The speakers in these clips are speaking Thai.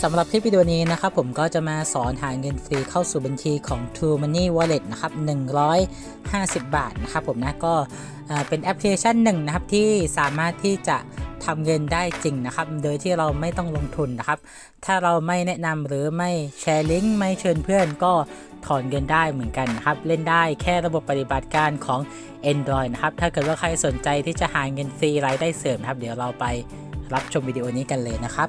สำหรับคลิปวิดีโอนี้นะครับผมก็จะมาสอนหาเงินฟรีเข้าสู่บัญชีของ True Money Wallet นะครับ150 บาทนะครับผมนะก็เป็นแอปพลิเคชันหนึ่งนะครับที่สามารถที่จะทำเงินได้จริงนะครับ โดยที่เราไม่ต้องลงทุนนะครับ ถ้าเราไม่แนะนำหรือไม่แชร์ลิงก์ไม่เชิญเพื่อนก็ถอนเงินได้เหมือนกันนะครับ เล่นได้แค่ระบบปฏิบัติการของ Android นะครับ ถ้าเกิดว่าใครสนใจที่จะหาเงินฟรีรายได้เสริมครับ เดี๋ยวเราไปรับชมวิดีโอนี้กันเลยนะครับ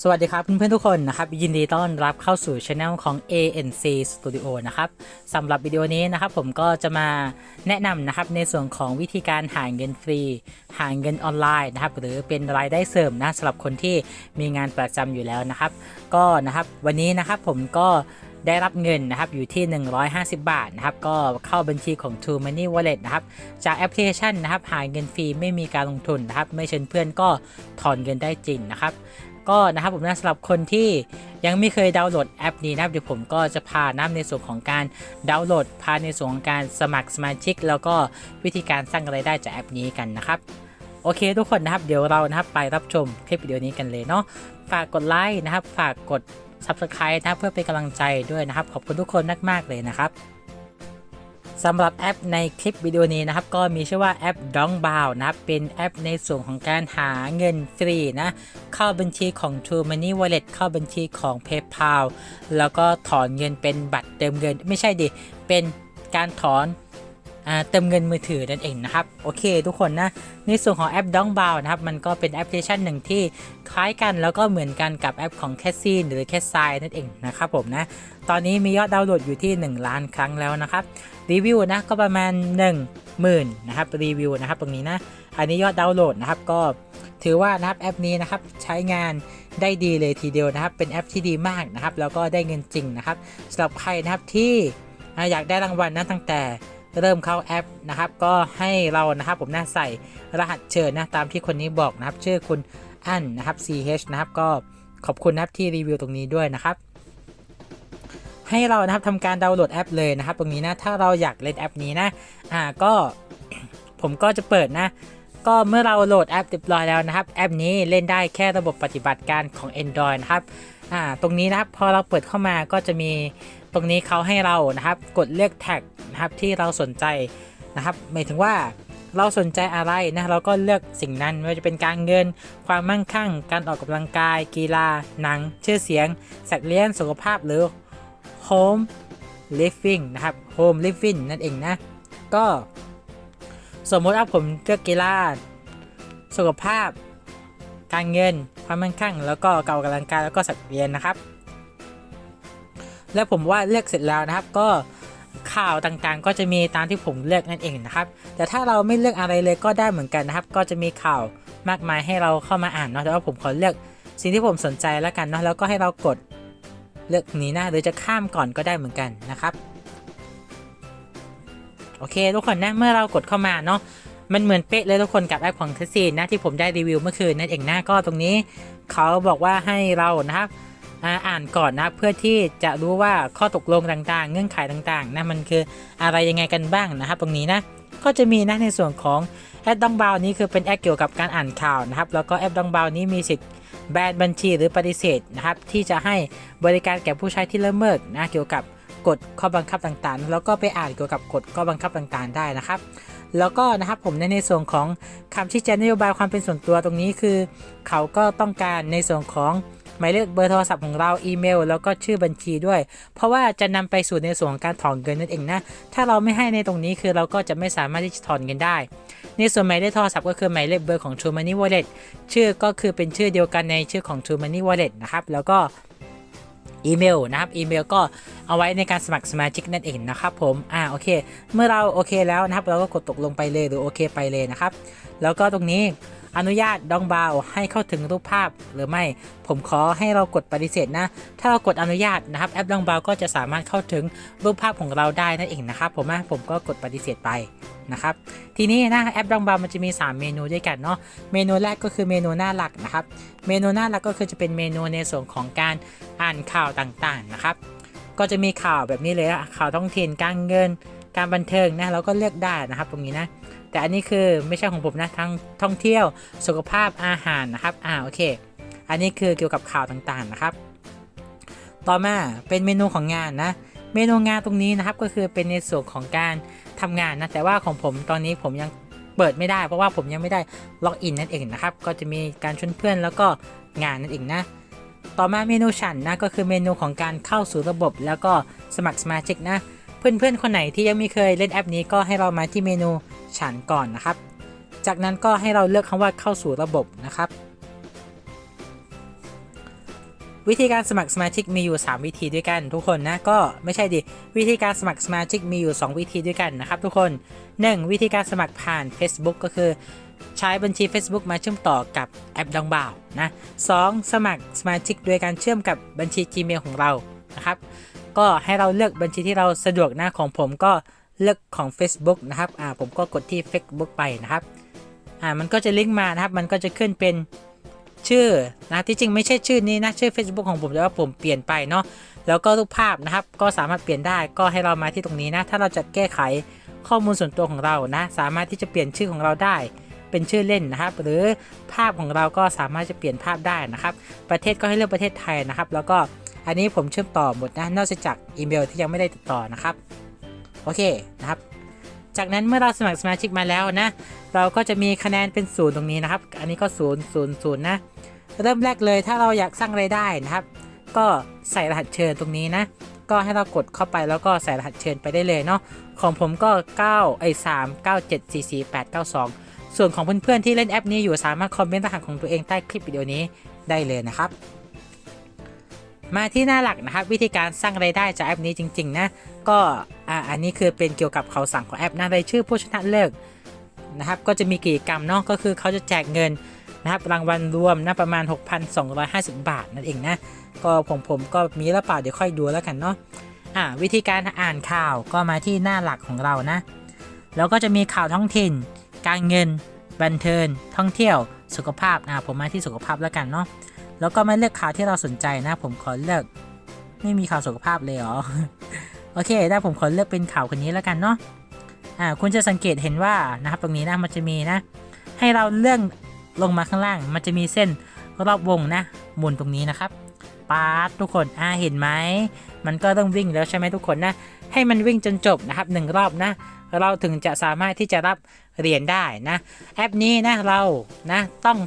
สวัสดีครับเพื่อนๆทุกคนนะครับยินดีต้อนรับเข้าสู่ช anel ของ ANC Studio นะครับสำหรับวิดีโอนี้นะครับผมก็จะมาแนะนำนะครับในส่วนของวิธีการหาเงินฟรี หาเงินออนไลน์นะครับหรือเป็นรายได้เสริมนะสำหรับคนที่มีงานประจำอยู่แล้วนะครับ ก็นะครับวันนี้นะครับผมก็ได้รับเงินนะครับอยู่ที่ 150 บาทนะครับก็เข้าบัญชีของ True Money Wallet นะครับจากแอปพลิเคชันนะครับหาเงินฟรีไม่มีการลงทุนนะครับไม่เชิญเพื่อนก็ถอนเงินได้จริงนะครับ ก็นะครับผมนะสำหรับคนที่ยังไม่เคยดาวน์โหลดแอปนี้นะครับเดี๋ยวผมก็จะพานะในส่วนของการดาวน์โหลด พาในส่วนของการสมัครสมาชิก แล้วก็วิธีการสร้างรายได้จากแอปนี้กันนะครับโอเคทุกคนนะครับเดี๋ยวเรานะครับไปรับชมคลิปวิดีโอนี้กันเลยเนาะฝากกดไลค์นะครับ ฝากกด Subscribe นะเพื่อเป็นกำลังใจด้วยนะครับ ขอบคุณทุกคนมากๆเลยนะครับ สำหรับแอปในคลิปวิดีโอนี้นะครับ ก็มีชื่อว่าแอป d o n g b o w นะครับ เป็นแอปในส่วนของการหาเงินฟรีนะ เข้าบัญชีของ True Money Wallet เข้าบัญชีของ PayPal แล้วก็ถอนเงินเป็นบัตรเติมเงิน ไม่ใช่ดิ เป็นการถอน เติมเงินมือถือนั่นเองนะครับ โอเคทุกคนนะ ในส่วนของแอป d o n g b o w นะครับ มันก็เป็นแอปพลิเคชันหนึ่งที่คล้ายกันแล้วก็เหมือนกันกับแอปของ c a s i n หรือ c a s i นั่นเองนะครับผมนะ ตอนนี้มียอดดาวน์โหลดอยู่ที่ 1 ล้านครั้งแล้วนะครับ รีวิวนะก็ประมาณ 1 0,000นะครับรีวิวนะครับตรงนี้นะ อันนี้ยอดดาวน์โหลดนะครับก็ถือว่านะครับแอปนี้นะครับใช้งานได้ดีเลยทีเดียวนะครับ เป็นแอปที่ดีมากนะครับแล้วก็ได้เงินจริงนะครับสำหรับใครนะครับที่อ่าอยากได้รางวัลนะตั้งแต่ เริ่มเข้าแอปนะครับ ก็ให้เรานะครับผมน่าใส่รหัสเชิญนะตามที่คนนี้บอกนะครับ ชื่อคุณอั้นนะครับ ch นะครับก็ขอบคุณนะครับที่รีวิวตรงนี้ด้วยนะครับ ให้เรานะครับทำการดาวน์โหลดแอปเลยนะครับ ตรงนี้นะถ้าเราอยากเล่นแอปนี้นะอ่าก็ผมก็จะเปิดนะ ก็เมื่อเราโหลดแอปเรียบร้อยแล้วนะครับ แอปนี้เล่นได้แค่ระบบปฏิบัติการของ Android นะครับ อ่าตรงนี้นะครับพอเราเปิดเข้ามาก็จะมีตรงนี้เขาให้เรานะครับ กดเลือกแท็กนะครับที่เราสนใจนะครับหมายถึงว่าเราสนใจอะไรนะเราก็เลือกสิ่งนั้นไม่ว่าจะเป็นการเงิน ความมั่งคั่ง การออกกำลังกาย กีฬา หนัง ชื่อเสียง สัตว์เลี้ยงสุขภาพหรือ home living นะครับ home living นั่นเองนะ ก็สมมติว่าผมเลือกกีฬา สุขภาพ การเงิน ความมั่งคั่งแล้วก็เก่ากำลังกายแล้วก็สัตว์เลี้ยงนะครับ แล้วผมว่าเลือกเสร็จแล้วนะครับก็ข่าวต่างๆ ก็จะมีตามที่ผมเลือกนั่นเองนะครับ แต่ถ้าเราไม่เลือกอะไรเลยก็ได้เหมือนกันนะครับ ก็จะมีข่าวมากมายให้เราเข้ามาอ่านเนาะแต่ว่าผมขอเลือกสิ่งที่ผมสนใจแล้วกันเนาะแล้วก็ให้เรากดเลือกนี้นะหรือจะข้ามก่อนก็ได้เหมือนกันนะครับ โอเคทุกคนนะเมื่อเรากดเข้ามาเนาะ มันเหมือนเป๊ะเลยทุกคนกับแอปของเทสซีนะที่ผมได้รีวิวเมื่อคืนนั่นเองนะก็ตรงนี้ เขาบอกว่าให้เรานะครับอ่าอ่านก่อนนะเพื่อที่จะรู้ว่าข้อตกลงต่างๆ เงื่อนไขต่างๆนะมันคืออะไรยังไงกันบ้างนะครับ ตรงนี้นะก็จะมีนะในส่วนของแอปดองบาวนี้คือเป็นแอปเกี่ยวกับการอ่านข่าวนะครับ แล้วก็แอปดองบาวนี้มีสิทธิ์แบนบัญชีหรือปฏิเสธนะครับ ที่จะให้บริการแก่ผู้ใช้ที่ละเมิดนะเกี่ยวกับกฎข้อบังคับต่างๆ แล้วก็ไปอ่านเกี่ยวกับกฎข้อบังคับต่างๆ ได้นะครับ แล้วก็นะครับผมในในส่วนของคำชี้แจงนโยบายความเป็นส่วนตัวตรงนี้คือ เขาก็ต้องการในส่วนของหมายเลขเบอร์โทรศัพท์ของเราอีเมล แล้วก็ชื่อบัญชีด้วย เพราะว่าจะนำไปสู่ในส่วนของการถอนเงินนั่นเองนะ ถ้าเราไม่ให้ในตรงนี้คือเราก็จะไม่สามารถที่จะถอนเงินได้ ในส่วนหมายเลขโทรศัพท์ก็คือหมายเลขเบอร์ของ True Money Wallet ชื่อก็คือเป็นชื่อเดียวกันในชื่อของ True Money Wallet นะครับ แล้วก็ อีเมลนะครับอีเมลก็เอาไว้ในการสมัครสมาชิกนั่นเองนะครับผมอ่าโอเค เมื่อเราโอเคแล้วนะครับ เราก็กดตกลงไปเลยหรือโอเคไปเลยนะครับ แล้วก็ตรงนี้ อนุญาตดองบาวให้เข้าถึงรูปภาพหรือไม่ ผมขอให้เรากดปฏิเสธนะ ถ้าเรากดอนุญาตนะครับแอปดองบาวก็จะสามารถเข้าถึงรูปภาพของเราได้นั่นเองนะครับผมนะผมก็กดปฏิเสธไปนะครับทีนี้นะแอปดองบาวมันจะมี 3 เมนูด้วยกันเนาะเมนูแรกก็คือเมนูหน้าหลักนะครับเมนูหน้าหลักก็คือจะเป็นเมนูในส่วนของการอ่านข่าวต่างๆนะครับก็จะมีข่าวแบบนี้เลยอะข่าวท้องถิ่นการเงิน การบันเทิงนะเราก็เลือกได้นะครับตรงนี้นะ แต่อันนี้คือไม่ใช่ของผมนะทั้งท่องเที่ยวสุขภาพอาหารนะครับอ่าโอเค อันนี้คือเกี่ยวกับข่าวต่างๆนะครับ ต่อมาเป็นเมนูของงานนะ เมนูงานตรงนี้นะครับก็คือเป็นในส่วนของการทำงานนะแต่ว่าของผมตอนนี้ผมยังเปิดไม่ได้เพราะว่าผมยังไม่ได้ล็อกอินนั่นเองนะครับก็จะมีการชวนเพื่อนแล้วก็งานนั่นเองนะต่อมาเมนูฉันนะก็คือเมนูของการเข้าสู่ระบบแล้วก็สมัครสมาชิกนะ เพื่อนๆ คนไหนที่ยังไม่เคยเล่นแอปนี้ก็ให้เรามาที่เมนูฉันก่อนนะครับ จากนั้นก็ให้เราเลือกคำว่าเข้าสู่ระบบนะครับ วิธีการสมัครสมาชิกมีอยู่ 3 วิธีด้วยกันทุกคนนะก็ไม่ใช่ดิวิธีการสมัครสมาชิกมีอยู่ 2 วิธีด้วยกันนะครับ ทุกคน 1. วิธีการสมัครผ่าน Facebook ก็คือใช้บัญชี Facebook มาเชื่อมต่อกับแอปดองบ่าวนะ 2. สมัครสมาชิกโดยการเชื่อมกับบัญชี Gmail ของเรานะครับ ก็ให้เราเลือกบัญชีที่เราสะดวกนะของผมก็เลือกของ Facebook นะครับอ่าผมก็กดที่ Facebook ไปนะครับอ่ามันก็จะลิงก์มานะครับมันก็จะขึ้นเป็นชื่อนะที่จริงไม่ใช่ชื่อนี้นะชื่อ Facebook ของผมแต่ว่าผมเปลี่ยนไปเนาะแล้วก็รูปภาพนะครับ ก็สามารถเปลี่ยนได้ก็ให้เรามาที่ตรงนี้นะ ถ้าเราจะแก้ไขข้อมูลส่วนตัวของเรานะ สามารถที่จะเปลี่ยนชื่อของเราได้ เป็นชื่อเล่นนะครับ หรือภาพของเราก็สามารถจะเปลี่ยนภาพได้นะครับ ประเทศก็ให้เลือกประเทศไทยนะครับ แล้วก็ อันนี้ผมเชื่อมต่อหมดนะนอกจากอีเมลที่ยังไม่ได้ติดต่อนะครับ โอเคนะครับ จากนั้นเมื่อเราสมัครสมาชิกมาแล้วนะ เราก็จะมีคะแนนเป็นศูนย์ตรงนี้นะครับ อันนี้ก็ศูนย์ศูนย์ศูนย์นะ เริ่มแรกเลยถ้าเราอยากสร้างรายได้นะครับ ก็ใส่รหัสเชิญตรงนี้นะ ก็ให้เรากดเข้าไปแล้วก็ใส่รหัสเชิญไปได้เลยเนาะ ของผมก็9ไอ้3 9 7 4 4 8 9 2ส่วนของเพื่อนๆที่เล่นแอปนี้อยู่สามารถคอมเมนต์รหัสของตัวเองใต้คลิปวิดีโอนี้ได้เลยนะครับ มาที่หน้าหลักนะครับ วิธีการสร้างรายได้จากแอปนี้จริง ๆ นะ ก็อ่าอันนี้คือเป็นเกี่ยวกับข่าวสั่งของแอปนะรายชื่อผู้ชนะเลิกนะครับ ก็จะมีกิจกรรมเนาะก็คือเขาจะแจกเงินนะครับรางวัลรวมนะประมาณ 6,250 บาทนั่นเองนะ ก็ผมผมก็มีหรือเปล่าเดี๋ยวค่อยดูแล้วกันเนาะอ่าวิธีการอ่านข่าวก็มาที่หน้าหลักของเรานะ แล้วก็จะมีข่าวท้องถิ่น การเงิน บันเทิงท่องเที่ยวสุขภาพนะผมมาที่สุขภาพแล้วกันเนาะ แล้วก็ไมาเลือกข่าวที่เราสนใจนะ ผมขอเลือกไม่มีข่าวสุขภาพเลยเหรอ โอเค ได้ผมขอเลือกเป็นข่าวคนนี้แล้วกันเนาะ อ่า คุณจะสังเกตเห็นว่านะครับตรงนี้นะ มันจะมีนะ ให้เราเลื่อนลงมาข้างล่าง มันจะมีเส้นรอบวงนะหมุนตรงนี้นะครับปาดทุกคน อ่า เห็นไหม มันก็ต้องวิ่งแล้วใช่ไหมทุกคนนะ ให้มันวิ่งจนจบนะครับหนึ่งรอบนะ เราถึงจะสามารถที่จะรับเหรียญได้นะ แอปนี้นะเรา นะ ต้อง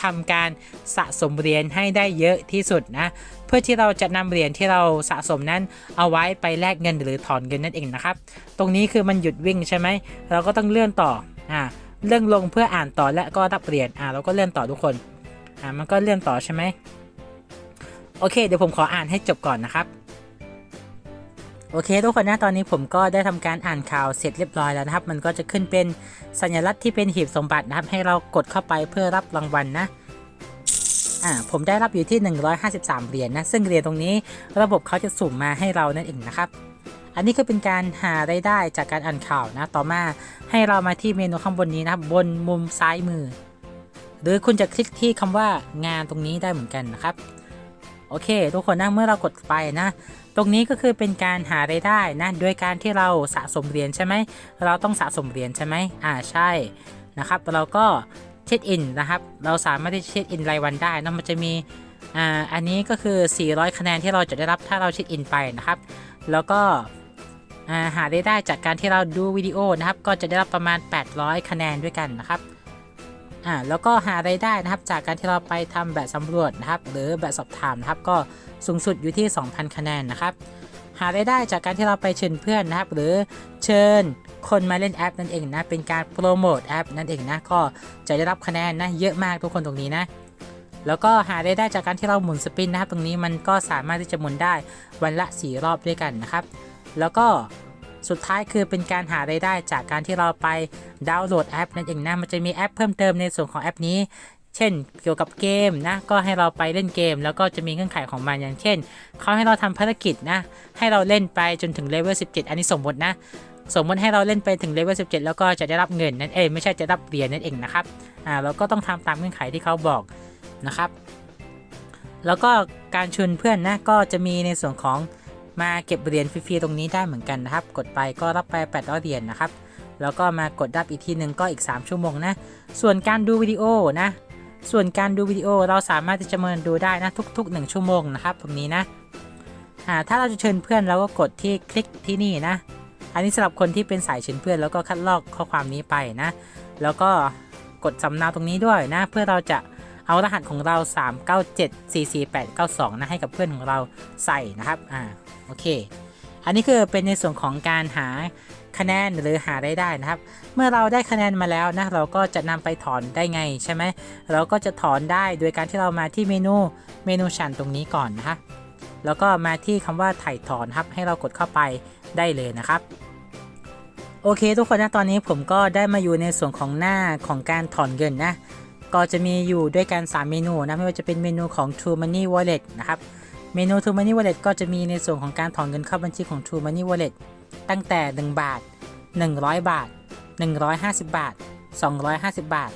ทำการสะสมเหรียญให้ได้เยอะที่สุดนะ เพื่อที่เราจะนำเหรียญที่เราสะสมนั้นเอาไว้ไปแลกเงินหรือถอนเงินนั่นเองนะครับ ตรงนี้คือมันหยุดวิ่งใช่ไหม เราก็ต้องเลื่อนต่ออ่าเลื่อนลงเพื่ออ่านต่อและก็รับเหรียญอ่าเราก็เลื่อนต่อทุกคนอ่ามันก็เลื่อนต่อใช่ไหมโอเค เดี๋ยวผมขออ่านให้จบก่อนนะครับ โอเคทุกคนนะตอนนี้ผมก็ได้ทำการอ่านข่าวเสร็จเรียบร้อยแล้วนะครับ มันก็จะขึ้นเป็นสัญลักษณ์ที่เป็นหีบสมบัตินะครับ ให้เรากดเข้าไปเพื่อรับรางวัลนะอ่าผมได้รับอยู่ที่ 153 เหรียญนะ ซึ่งเหรียญตรงนี้ระบบเขาจะสุ่มมาให้เรานั่นเองนะครับ อันนี้ก็เป็นการหารายได้จากการอ่านข่าวนะ ต่อมาให้เรามาที่เมนูข้างบนนี้นะครับบนมุมซ้ายมือ หรือคุณจะคลิกที่คำว่างานตรงนี้ได้เหมือนกันนะครับ โอเค ทุกคนนะเมื่อเรากดไปนะ ตรงนี้ก็คือเป็นการหารายได้นะโดยการที่เราสะสมเหรียญใช่ไหมเราต้องสะสมเหรียญใช่ไหมอ่าใช่นะครับ เราก็เช็คอินนะครับ เราสามารถที่จะเช็คอินรายวันได้นะมันจะมีอ่าอันนี้ก็คือ 400 คะแนนที่เราจะได้รับถ้าเราเช็คอินไปนะครับ แล้วก็อ่าหารายได้จากการที่เราดูวิดีโอนะครับ ก็จะได้รับประมาณ 800 คะแนนด้วยกันนะครับ อ่าแล้วก็หารายได้นะครับ จากการที่เราไปทำแบบสำรวจนะครับ หรือแบบสอบถามนะครับ ก็สูงสุดอยู่ที่ 2,000 คะแนนนะครับ หารายได้จากการที่เราไปเชิญเพื่อนนะครับ หรือเชิญคนมาเล่นแอปนั่นเองนะเป็นการโปรโมทแอปนั่นเองนะก็จะได้รับคะแนนนะเยอะมากทุกคนตรงนี้นะแล้วก็หารายได้จากการที่เราหมุนสปินนะครับ ตรงนี้มันก็สามารถที่จะหมุนได้วันละ 4 รอบด้วยกันนะครับ แล้วก็ สุดท้ายคือเป็นการหารายได้จากการที่เราไปดาวน์โหลดแอปนั่นเองนะมันจะมีแอปเพิ่มเติมในส่วนของแอปนี้เช่น เกี่ยวกับเกมนะก็ให้เราไปเล่นเกม แล้วก็จะมีเงื่อนไขของมันอย่างเช่นเขาให้เราทำภารกิจนะ ให้เราเล่นไปจนถึงเลเวล17 อันนี้สมมตินะ สมมติให้เราเล่นไปถึงเลเวล17 แล้วก็จะได้รับเงินนั่นเองไม่ใช่จะรับเหรียญนั่นเองนะครับอ่าเราก็ต้องทำตามเงื่อนไขที่เขาบอกนะครับ แล้วก็การชวนเพื่อนนะก็จะมีในส่วนของ มาเก็บเหรียญฟรีๆตรงนี้ได้เหมือนกันนะครับ กดไปก็รับไป800เหรียญนะครับ แล้วก็มากดรับอีกทีหนึ่งก็อีก 3 ชั่วโมงนะ ส่วนการดูวิดีโอนะ ส่วนการดูวิดีโอเราสามารถที่จะมาดูได้นะทุก ๆ 1 ชั่วโมงนะครับตรงนี้นะอ่าถ้าเราจะเชิญเพื่อนเราก็กดที่คลิกที่นี่นะ อันนี้สำหรับคนที่เป็นสายเชิญเพื่อนแล้วก็คัดลอกข้อความนี้ไปนะ แล้วก็กดสำเนาตรงนี้ด้วยนะ เพื่อเราจะเอารหัสของเรา 3974482 นะให้กับเพื่อนของเราใส่นะครับอ่า โอเค อันนี้คือเป็นในส่วนของการหาคะแนนหรือหาได้ได้นะครับ เมื่อเราได้คะแนนมาแล้วนะเราก็จะนำไปถอนได้ไงใช่ไหมเราก็จะถอนได้โดยการที่เรามาที่เมนูเมนูชันตรงนี้ก่อนนะคะแล้วก็มาที่คำว่าถ่ายถอนครับให้เรากดเข้าไปได้เลยนะครับโอเค ทุกคนนะตอนนี้ผมก็ได้มาอยู่ในส่วนของหน้าของการถอนเงินนะก็จะมีอยู่ด้วยกัน 3 เมนูนะไม่ว่าจะเป็นเมนูของ True Money Wallet นะครับ เมนู True Money Wallet ก็จะมีในส่วนของการถอนเงินเข้าบัญชีของ True Money Wallet ตั้งแต่ 1 บาท 100 บาท 150 บาท 250 บาท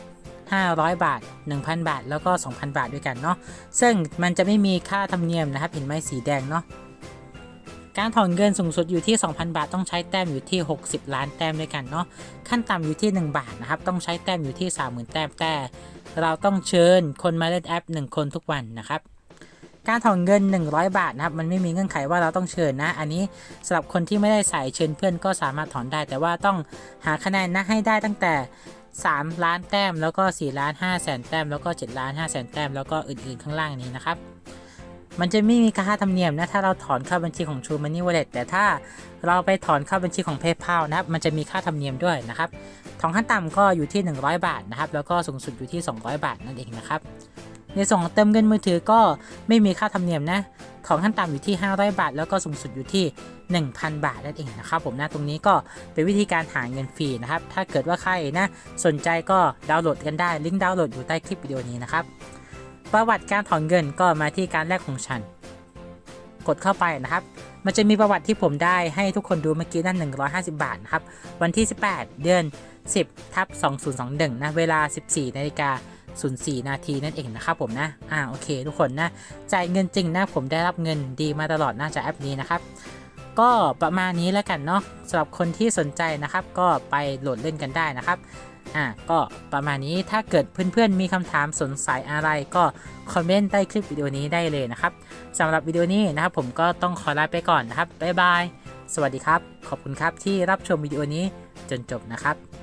500 บาท 1,000 บาท แล้วก็ 2,000 บาทด้วยกันเนาะ ซึ่งมันจะไม่มีค่าธรรมเนียมนะครับ เห็นไหมสีแดงเนาะ การถอนเงินสูงสุดอยู่ที่ 2,000 บาท ต้องใช้แต้มอยู่ที่ 60 ล้านแต้มด้วยกันเนาะ ขั้นต่ำอยู่ที่ 1 บาทนะครับ ต้องใช้แต้มอยู่ที่ 30,000 แต้ม แต่ เราต้องเชิญคนมาเล่นแอป 1 คนทุกวันนะครับ การถอนเงิน 100 บาทนะครับมันไม่มีเงื่อนไขว่าเราต้องเชิญนะ อันนี้สำหรับคนที่ไม่ได้ใส่เชิญเพื่อนก็สามารถถอนได้ แต่ว่าต้องหาคะแนนนะให้ได้ตั้งแต่ 3 ล้านแต้ม แล้วก็ 4 ล้าน5แสนแต้ม แล้วก็ 7 ล้าน5แสนแต้ม แล้วก็อื่นๆข้างล่างนี้นะครับมันจะไม่มีค่าธรรมเนียมนะ ถ้าเราถอนเข้าบัญชีของ True Money Wallet แต่ถ้าเราไปถอนเข้าบัญชีของ PayPal นะครับ มันจะมีค่าธรรมเนียมด้วยนะครับถอนขั้นต่ำก็อยู่ที่ 100 บาทนะครับ แล้วก็สูงสุดอยู่ที่ 200 บาทนั่นเองนะครับ ในส่วนของเติมเงินมือถือก็ไม่มีค่าธรรมเนียมนะ ของขั้นต่ำอยู่ที่ 500 บาท แล้วก็สูงสุดอยู่ที่ 1,000 บาทนั่นเองนะครับผมนะตรงนี้ก็เป็นวิธีการหาเงินฟรีนะครับ ถ้าเกิดว่าใครนะสนใจก็ดาวน์โหลดกันได้ ลิงก์ดาวน์โหลดอยู่ใต้คลิปวิดีโอนี้นะครับ ประวัติการถอนเงินก็มาที่การแลกของฉัน กดเข้าไปนะครับมันจะมีประวัติที่ผมได้ให้ทุกคนดูเมื่อกี้นั่น 150 บาทนะครับ วันที่ 18 เดือน 10 ทับ 2021 นะ เวลา 14 นาฬิกา 04 นาทีนั่นเองนะครับผมนะอ่าโอเค ทุกคนนะจ่ายเงินจริงนะผมได้รับเงินดีมาตลอดน่าจะแอปนี้นะครับก็ประมาณนี้แล้วกันเนาะสำหรับคนที่สนใจนะครับ ก็ไปโหลดเล่นกันได้นะครับอ่าก็ประมาณนี้ถ้าเกิดเพื่อนๆมีคำถามสงสัยอะไรก็คอมเมนต์ใต้คลิปวิดีโอนี้ได้เลยนะครับสำหรับวิดีโอนี้นะครับผมก็ต้องขอลาไปก่อนนะครับบ๊ายบายสวัสดีครับ ขอบคุณครับที่รับชมวิดีโอนี้จนจบนะครับ